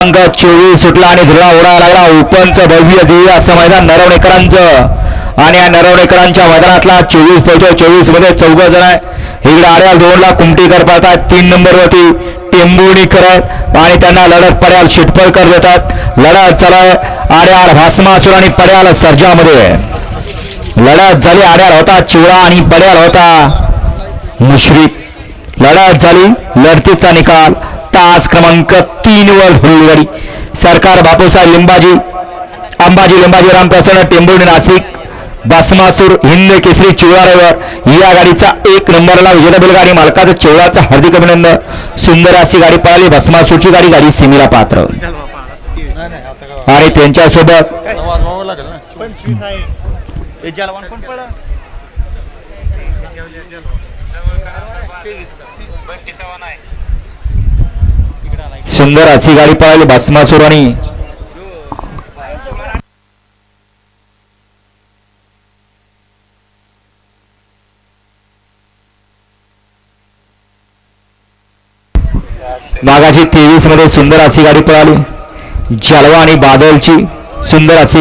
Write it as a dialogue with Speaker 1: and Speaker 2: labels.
Speaker 1: अंक चोवीस सुटला आणि धुळा उडायला लागला. ओपनचं भव्य दिव्य असं मैदान नरवणेकरांचं. आणि या नरवणेकरांच्या मैदानातला चोवीस पैकी चोवीसमध्ये चौघ जण आहे. इकडे आड्याल दोनला कुमटीकर पाहतात तीन नंबरवरती टेंबुणीकर आणि त्यांना लढत पर्याल शिटपळकर देतात. लढत चालय आड्याल भास्मासूर आणि पर्याल सर्जामध्ये. लढत झाली. आड्याल होता चिवळा आणि पड्याल होता मुश्रीफ. लढत झाली. लढतीचा निकाल. तास क्रमांक तीन वर हुलगडी सरकार बापूसाहेब लिंबाजी अंबाजी लिंबाजी रामप्रसन्न टेंभुर्णी नाशिक बासमासूर हिंद केसरी चिवळारेवर या गाडीचा एक नंबरला विजेता बैलगाडी मालकाचं चिवळाचं हार्दिक अभिनंदन. सुंदर अशी गाडी पळाली भस्मासूरची गाडी गाडी सीमेला पात्र. आणि त्यांच्यासोबत
Speaker 2: पंचवीस
Speaker 1: सुंदर अशी गाडी पळाली भस्मासूर आणि मागाची तेवीसमध्ये सुंदर अशी गाडी पळाली. जलवा आणि बादलची सुंदर अशी